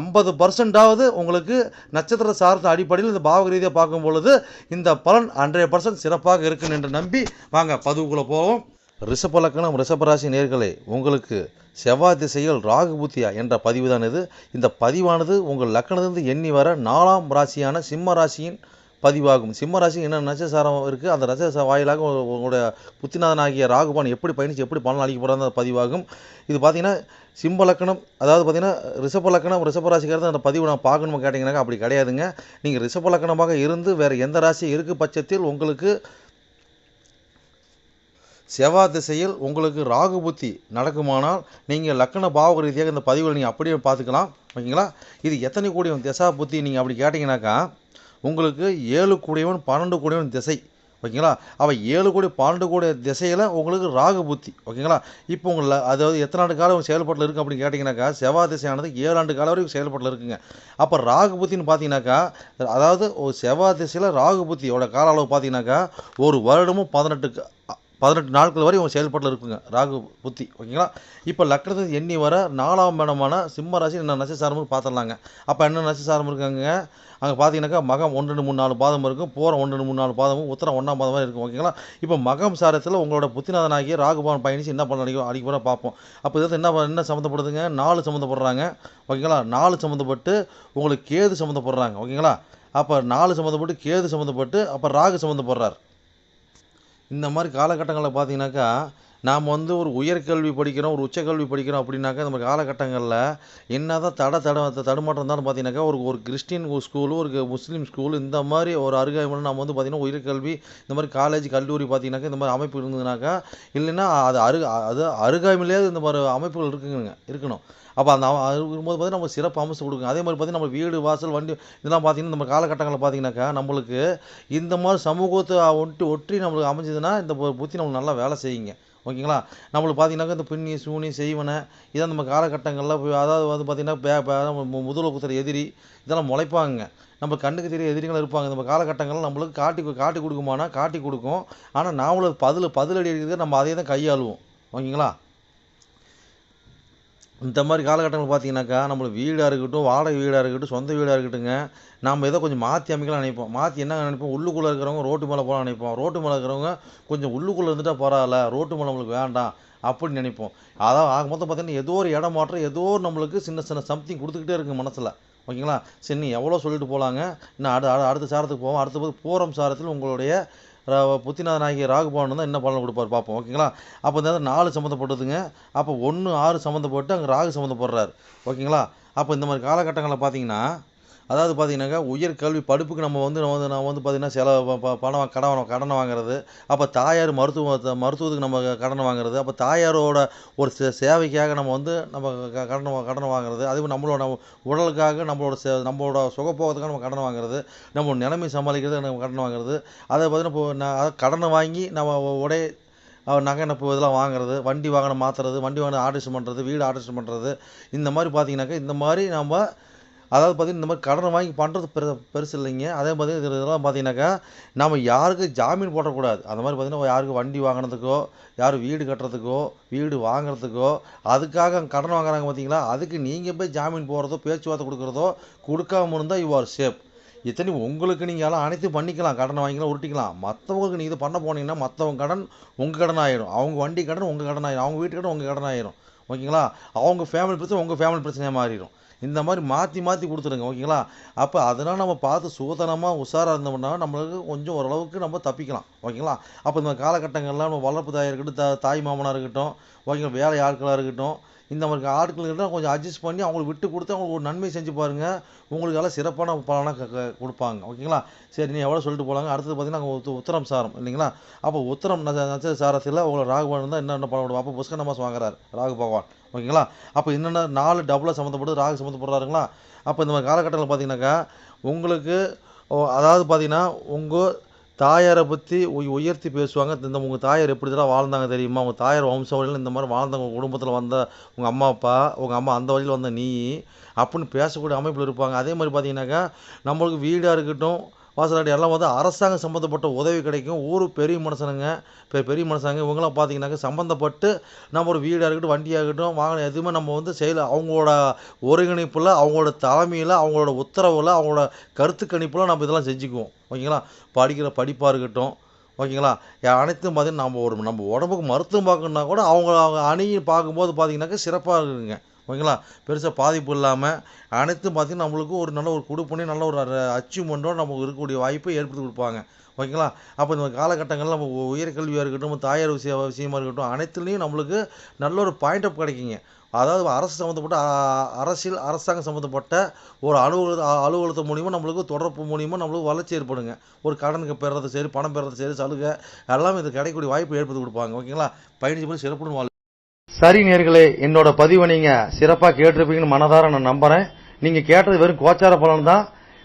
ஐம்பது பர்சன்டாவது உங்களுக்கு நட்சத்திர சார்ந்த அடிப்படையில் இந்த பாவக ரீதியாக பார்க்கும் பொழுது இந்த பலன் ஹண்ட்ரட் பர்சன்ட் சிறப்பாக இருக்குன்னு என்று நம்பி வாங்க பதிவுக்குள்ளே போவோம். ரிஷப லக்கணம் ரிஷபராசி நேர்களே உங்களுக்கு செவ்வாய் திசையில் ராகு புத்தியா என்ற பதிவு தான் இது. இந்த பதிவானது உங்கள் லக்கணத்திலிருந்து எண்ணி வர நாலாம் ராசியான சிம்ம ராசியின் பதிவாகும். சிம்ம ராசி என்ன நட்சசாரம் இருக்குது அந்த நட்சசார வாயிலாக உங்களுடைய புத்திநாதன் ஆகிய ராகுபான் எப்படி பயணித்து எப்படி பலன் அளிக்க போகிறாங்க பதிவாகும். இது பார்த்தீங்கன்னா சிம்ப லக்கணம் அதாவது பார்த்தீங்கன்னா ரிஷப லக்கணம் ரிஷப ராசிக்காரது அந்த பதிவு நான் பார்க்கணுமா கேட்டிங்கனாக்கா அப்படி கிடையாதுங்க. நீங்கள் ரிஷப லக்கணமாக இருந்து வேறு எந்த ராசி இருக்கு பட்சத்தில் உங்களுக்கு செவ்வாய் திசையில் உங்களுக்கு ராகு புத்தி நடக்குமானால் நீங்கள் லக்கண பாவக ரீதியாக இந்த பதிவில் நீங்கள் அப்படியே பார்த்துக்கலாம். ஓகேங்களா? இது எத்தனை கோடி திசா புத்தி நீங்கள் அப்படி கேட்டிங்கனாக்கா உங்களுக்கு ஏழு கூடியவன் பன்னெண்டு கூடியவன் திசை ஓகேங்களா? அவள் ஏழு கோடி பன்னெண்டு கோடி திசையில் உங்களுக்கு ராகு புத்தி ஓகேங்களா? இப்போ உங்களை அதாவது எத்தனை ஆண்டு காலம் செயல்பாட்டில் இருக்குது அப்படின்னு கேட்டிங்கனாக்கா செவ்வாய் திசையானது ஏழு ஆண்டு காலம் வரைக்கும் செயல்பாட்டில் இருக்குங்க. அப்போ ராகு புத்தின்னு பார்த்தீங்கன்னாக்கா அதாவது ஒரு செவ்வாய் திசையில் ராகு புத்தியோட கால அளவு பார்த்தீங்கன்னாக்கா ஒரு வருடமும் பதினெட்டு பதினெட்டு நாட்கள் வரை உங்கள் செயல்பாட்டில் இருக்குங்க. ராகு புத்தி. ஓகேங்களா? இப்போ லக்னத்துக்கு எண்ணி வர நாலாம் இடமான சிம்ம ராசி என்ன நட்சசாரம் பார்த்துடலாங்க அப்போ என்ன நட்சசாரம் இருக்காங்க? அங்கே பார்த்தீங்கன்னாக்கா மகம் ஒன்று ரெண்டு மூணு நாலு பாதம் இருக்கும். போகிற ஒன்று ரெண்டு மூணு நாலு பாதமும் உத்தரம் ஒன்றாம் பாதம் இருக்கும். ஓகேங்களா? இப்போ மகம் சாரத்தில் உங்களோட புத்திநாதனாகிய ராகுபவன் பயணிச்சு என்ன பண்ண அடிக்க அடிக்க போகிற பார்ப்போம் அப்போ இதை என்ன என்ன சம்மந்தப்படுதுங்க? நாலு சம்மந்தப்படுறாங்க. ஓகேங்களா? நாலு சம்மந்தப்பட்டு உங்களுக்கு கேது சம்மந்தப்படுறாங்க. ஓகேங்களா? அப்போ நாலு சம்மந்தப்பட்டு கேது சம்மந்தப்பட்டு அப்போ ராகு சம்மந்தப்படுறார். இந்த மாதிரி காலகட்டங்களில் பார்த்தீங்கன்னாக்கா நாம் வந்து ஒரு உயர்கல்வி படிக்கிறோம் ஒரு உச்சக்கல்வி படிக்கிறோம் அப்படின்னாக்கா இந்த மாதிரி காலகட்டங்களில் என்ன தான் தட தட தடுமாற்றம் இருந்தாலும் பார்த்தீங்கன்னாக்கா ஒரு ஒரு கிறிஸ்டின் ஸ்கூலு ஒரு முஸ்லீம் ஸ்கூல் இந்த மாதிரி ஒரு அருகாமையில் நம்ம வந்து பார்த்திங்கன்னா உயர்கல்வி இந்த மாதிரி காலேஜ் கல்லூரி பார்த்தீங்கன்னாக்கா இந்த மாதிரி அமைப்பு இருந்ததுனாக்கா இல்லைன்னா அது அரு அது அருகாமையிலேயே இந்த மாதிரி அமைப்புகள் இருக்குங்க இருக்கணும். அப்போ அந்த இருக்கும்போது பார்த்தீங்கன்னா நம்ம சிறப்பு அம்சம் கொடுக்குங்க அதே மாதிரி பார்த்தீங்கன்னா நம்ம வீடு வாசல் வண்டி இதெல்லாம் பார்த்தீங்கன்னா நம்ம காலகட்டங்களில் பார்த்தீங்கன்னாக்கா நம்மளுக்கு இந்த மாதிரி சமூகத்தை ஒட்டி ஒற்றி நம்மளுக்கு அமைஞ்சதுன்னா இந்த புத்தி நம்மளுக்கு நல்லா வேலை செய்யுங்க. ஓகேங்களா? நம்மளுக்கு பார்த்தீங்கன்னாக்கா இந்த பின்னி சூனி செய்வனை இதான் நம்ம காலகட்டங்களில் போய் அதாவது வந்து பார்த்தீங்கன்னா பே முதல குத்துற எதிரி இதெல்லாம் முளைப்பாங்க. நம்ம கண்ணுக்கு தெரிய எதிரிகள் இருப்பாங்க. நம்ம காலகட்டங்களில் நம்மளுக்கு காட்டி காட்டி கொடுக்குமானா காட்டி கொடுக்கும். ஆனால் நாமளும் பதில் பதிலடி அடிக்கிறது நம்ம அதே தான் கையாளுவோம். ஓகேங்களா? இந்த மாதிரி காலகட்டங்கள் பார்த்தீங்கன்னாக்கா நம்மளுக்கு வீடாக இருக்கட்டும் வாடகை வீடாக இருக்கட்டும் சொந்த வீடாக இருக்கட்டுங்க நம்ம ஏதோ கொஞ்சம் மாற்றி அமைக்கலாம் நினைப்போம். மாற்றி என்ன நினைப்போம்? உள்ளுக்குள்ளே இருக்கிறவங்க ரோட்டு மேலே போகலாம் நினைப்போம். ரோட்டு மேலே இருக்கிறவங்க கொஞ்சம் உள்ளுக்குள்ளே இருந்துட்டா பரவாயில்ல ரோட்டு மேலே நம்மளுக்கு வேண்டாம் அப்படின்னு நினைப்போம். அதாவது ஆக மொத்தம் பார்த்தீங்கன்னா ஏதோ ஒரு இடம் மாற்றம் ஏதோ ஒரு நம்மளுக்கு சின்ன சின்ன சம்திங் கொடுத்துக்கிட்டே இருக்குது மனசில். ஓகேங்களா? சரி நீ எவ்வளோ சொல்லிட்டு போகலாங்க இன்னும் அடு அடு- அடுத்த சாரத்துக்கு போவோம். அடுத்த போது பூரம் சாரத்தில் உங்களுடைய புத்திநாதன் ஆகிய ராகுபவன் தான் என்ன பலன் கொடுப்பார் பார்ப்போம் ஓகேங்களா? அப்போ இந்த நாலு சம்மந்தப்பட்டதுங்க. அப்போ ஒன்று ஆறு சம்மந்தப்பட்டு அங்கே ராகு சம்மந்தப்படுறாரு. ஓகேங்களா? அப்போ இந்த மாதிரி காலகட்டங்களில் பார்த்தீங்கன்னா அதாவது பார்த்தீங்கன்னாக்கா உயர் கல்வி படிப்புக்கு நம்ம வந்து நம்ம வந்து நான் வந்து பார்த்தீங்கன்னா செலவு ப- பணம் கடன் கடனை கடன் வாங்குறது. அப்போ தாயார் மருத்துவ மருத்துவத்துக்கு நம்ம கடன் வாங்குறது. அப்போ தாயாரோட ஒரு சே- சேவைக்காக நம்ம வந்து நம்ம க- கடன் கடன் வாங்குறது. அதே நம்மளோட நம்ம உடலுக்காக நம்மளோட சே நம்மளோட சுகப்போகத்துக்காக நம்ம கடன் வாங்குறது. நம்ம நிலைமை சமாளிக்கிறது நம்ம கடன் வாங்குறது. அதை பார்த்தீங்கன்னா இப்போ நான் கடனை வாங்கி நம்ம உடை நகை நப்பு இதெல்லாம் வாங்குறது. வண்டி வாகனம் மாற்றுறது வண்டி வாகனம் ஆல்ட்ரேஷன் பண்ணுறது வீடு ஆல்ட்ரேஷன் பண்ணுறது இந்த மாதிரி பார்த்தீங்கன்னாக்கா இந்த மாதிரி நம்ம அதாவது பார்த்தீங்கன்னா இந்த மாதிரி கடனை வாங்கி பண்ணுறது பெரு பெருசு இல்லைங்க. அதே மாதிரி இதெல்லாம் பார்த்தீங்கன்னாக்கா நம்ம யாருக்கு ஜாமீன் போடக்கூடாது. அந்த மாதிரி பார்த்தீங்கன்னா யாருக்கு வண்டி வாங்கினதுக்கோ யார் வீடு கட்டுறதுக்கோ வீடு வாங்குறதுக்கோ அதுக்காக கடன் வாங்குறாங்க பார்த்தீங்களா? அதுக்கு நீங்கள் போய் ஜாமீன் போடுறதோ பேச்சுவார்த்தை கொடுக்குறதோ கொடுக்காம இருந்தால் யூ ஆர் சேஃப் இத்தனை உங்களுக்கு நீங்கள் எல்லாம் அனைத்தும் பண்ணிக்கலாம். கடனை வாங்கிக்கலாம் உருட்டிக்கலாம். மற்றவங்களுக்கு நீங்கள் இது பண்ண போனீங்கன்னா மற்றவங்க கடன் உங்கள் கடன் ஆயிடும் அவங்க வண்டி கடன் உங்கள் கடன் ஆயிடும் அவங்க வீட்டு கடன் உங்கள் கடன் ஆயிடும் ஓகேங்களா? அவங்க ஃபேமிலி பிரச்சனை உங்கள் ஃபேமிலி பிரச்சனையாக மாறிடும் இந்த மாதிரி மாற்றி மாற்றி கொடுத்துருங்க ஓகேங்களா? அப்போ அதெல்லாம் நம்ம பார்த்து சூதனமாக உஷாராக இருந்தோம்னா நம்மளுக்கு கொஞ்சம் ஓரளவுக்கு நம்ம தப்பிக்கலாம் ஓகேங்களா? அப்போ இந்த காலகட்டங்கள்லாம் நம்ம வளர்ப்பு தாயாக இருக்கட்டும் தா தாய் மாமனாக இருக்கட்டும் ஓகேங்களா வேலை ஆட்களாக இருக்கட்டும் இந்த மாதிரி ஆட்களுக்கு கொஞ்சம் அட்ஜஸ்ட் பண்ணி அவங்களுக்கு விட்டு கொடுத்து அவங்களுக்கு ஒரு நன்மை செஞ்சு பாருங்கள் உங்களுக்கு எல்லாம் சிறப்பான பலனாக க- கொடுப்பாங்க. ஓகேங்களா? சரி நீ எவ்வளோ சொல்லிட்டு போகலாங்க அடுத்தது பார்த்தீங்கன்னா அங்கே உத்தரம் சாரம் இல்லைங்களா? அப்போ உத்தரம் நட்ச- நட்சத்திர சாரத்தில் உங்களை ராகுபவன் இருந்தால் என்ன என்ன பலன் அப்போ புஷ்கர மாதம் வாங்குறாரு ராகு பகவான். ஓகேங்களா? அப்போ என்னென்ன நாலு டபுளாக சம்மந்தப்பட்டு ராகு சம்மந்தப்படுறாருங்களா அப்போ இந்த மாதிரி காலகட்டத்தில் பார்த்தீங்கன்னாக்கா உங்களுக்கு அதாவது பார்த்தீங்கன்னா உங்கள் தாயாரை பற்றி உயர்த்தி பேசுவாங்க. இந்த உங்கள் தாயார் எப்படி வாழ்ந்தாங்க தெரியுமா? உங்கள் தாயார் வம்சாவளியில் இந்த மாதிரி வாழ்ந்தவங்க குடும்பத்தில் வந்த உங்கள் அம்மா அப்பா உங்கள் அம்மா அந்த வழியில் வந்த நீ அப்படின்னு பேசக்கூடிய அமைப்பில் இருப்பாங்க. அதே மாதிரி பார்த்தீங்கன்னாக்கா நம்மளுக்கு வீடாக இருக்கட்டும் வாசலாடி எல்லாம் வந்து அரசாங்கம் சம்மந்தப்பட்ட உதவி கிடைக்கும். ஊர் பெரிய மனுஷனுங்க பெ பெரிய மனுஷங்க இவங்களாம் பார்த்தீங்கன்னாக்க சம்மந்தப்பட்டு நம்ம ஒரு வீடாக இருக்கட்டும் வண்டியாக இருக்கட்டும் வாகனம் எதுவுமே நம்ம வந்து செயல் அவங்களோட ஒருங்கிணைப்பில் அவங்களோட தலைமையில் அவங்களோட உத்தரவில் அவங்களோட கருத்து கணிப்பில் நம்ம இதெல்லாம் செஞ்சுக்குவோம். ஓகேங்களா? படிக்கிற படிப்பாக இருக்கட்டும். ஓகேங்களா? அனைத்தும் பார்த்தீங்கன்னா நம்ம ஒரு நம்ம உடம்புக்கு மருத்துவம் பார்க்கணுன்னா கூட அவங்க அவங்க அணியை பார்க்கும்போது பார்த்தீங்கன்னாக்கா சிறப்பாக இருக்குங்க. ஓகேங்களா? பெருசாக பாதிப்பு இல்லாமல் அனைத்தும் பார்த்திங்கன்னா நம்மளுக்கு ஒரு நல்ல ஒரு கொடுப்பனே நல்ல ஒரு அச்சீவ்மெண்ட்டோட நமக்கு இருக்கக்கூடிய வாய்ப்பை ஏற்படுத்தி கொடுப்பாங்க. ஓகேங்களா? அப்போ இந்த காலகட்டங்களில் நம்ம உயர்கல்வியாக இருக்கட்டும் தாயார் விஷய விஷயமாக இருக்கட்டும் அனைத்துலேயும் நம்மளுக்கு நல்ல ஒரு பாயிண்ட் அப் கிடைக்குங்க. அதாவது அரசு சம்மந்தப்பட்ட அரசியல் அரசாங்கம் சம்மந்தப்பட்ட ஒரு அலுவலக அ- அலுவலகத்து மூலிமா நம்மளுக்கு தொடர்பு மூலிமா நம்மளுக்கு வளர்ச்சி ஏற்படுங்க. ஒரு கடனுக்கு பெறது சரி பணம் பெறது சரி சலுகை எல்லாமே இது கிடைக்கக்கூடிய வாய்ப்பு ஏற்படுத்தி கொடுப்பாங்க. ஓகேங்களா? பயணிச்சு போய் சிறப்புடன் வாழ் சரி நேர்களே என்னோட பதிவை நீங்கள் சிறப்பாக கேட்டிருப்பீங்கன்னு மனதார நான் நம்புகிறேன் நீங்கள் கேட்டது வெறும் கோச்சார பலன் தான்.